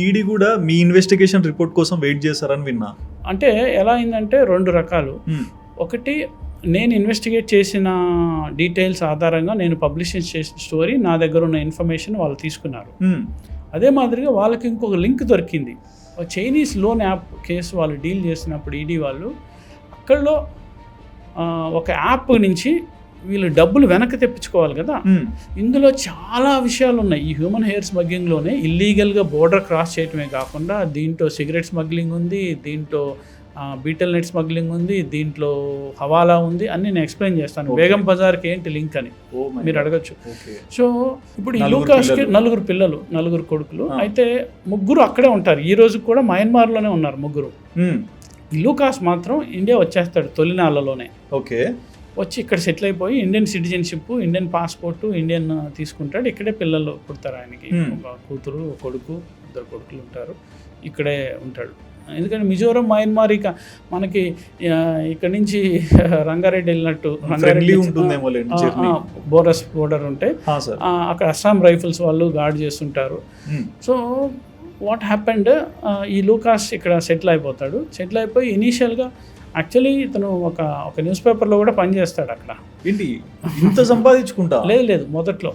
ED కూడా మీ investigation report కోసం వెయిట్ చేశారని విన్నా అంటే ఎలా అయిందంటే రెండు రకాలు. ఒకటి నేను ఇన్వెస్టిగేట్ చేసిన డీటెయిల్స్ ఆధారంగా నేను పబ్లిష్ చేసిన స్టోరీ నా దగ్గర ఉన్న ఇన్ఫర్మేషన్ వాళ్ళు తీసుకున్నారు. అదే మాదిరిగా వాళ్ళకి ఇంకొక లింక్ దొరికింది చైనీస్ లోన్ యాప్ కేసు వాళ్ళు డీల్ చేసినప్పుడు ఈడీ వాళ్ళు అక్కడలో ఒక యాప్ నుంచి వీళ్ళు డబ్బులు వెనక్కి తెప్పించుకోవాలి కదా. ఇందులో చాలా విషయాలు ఉన్నాయి ఈ హ్యూమన్ హెయిర్ స్మగ్లింగ్లోనే ఇల్లీగల్గా బోర్డర్ క్రాస్ చేయటమే కాకుండా దీంట్లో సిగరెట్ స్మగ్లింగ్ ఉంది దీంట్లో బీటల్ నెట్ స్మగ్లింగ్ ఉంది దీంట్లో హవాలా ఉంది అన్ని నేను ఎక్స్ప్లెయిన్ చేస్తాను. బేగం బజార్కి ఏంటి లింక్ అని మీరు. అడగచ్చు. సో ఇప్పుడు ఈ నలుగురు లూకాస్కి పిల్లలు. నలుగురు పిల్లలు నలుగురు కొడుకులు. అయితే ముగ్గురు అక్కడే ఉంటారు ఈ రోజు కూడా మయన్మార్లోనే ఉన్నారు ముగ్గురు లూకాస్ మాత్రం ఇండియా వచ్చేస్తాడు తొలినాళ్ళలోనే ఓకే వచ్చి ఇక్కడ సెటిల్ అయిపోయి Indian citizenship Indian passport Indian తీసుకుంటాడు. ఇక్కడే పిల్లలు పుడతారు ఆయనకి. ఒక కూతురు ఒక కొడుకు ఇద్దరు కొడుకులు ఉంటారు. ఇక్కడే ఉంటాడు. ఎందుకంటే మిజోరం మయన్మార్ ఇక మనకి ఇక్కడ నుంచి రంగారెడ్డి వెళ్ళినట్టు బోరస్ బోర్డర్ ఉంటే అక్కడ అస్సాం రైఫిల్స్ వాళ్ళు గార్డ్ చేస్తుంటారు. సో వాట్ హ్యాపెండ్ ఈ లూకాస్ ఇక్కడ సెటిల్ అయిపోతాడు. సెటిల్ అయిపోయి ఇనీషియల్గా యాక్చువల్లీ ఇతను ఒక ఒక న్యూస్ పేపర్లో కూడా పనిచేస్తాడు అక్కడ. ఏంటి? ఇంత సంపాదించుకుంటా? లేదు లేదు మొదట్లో.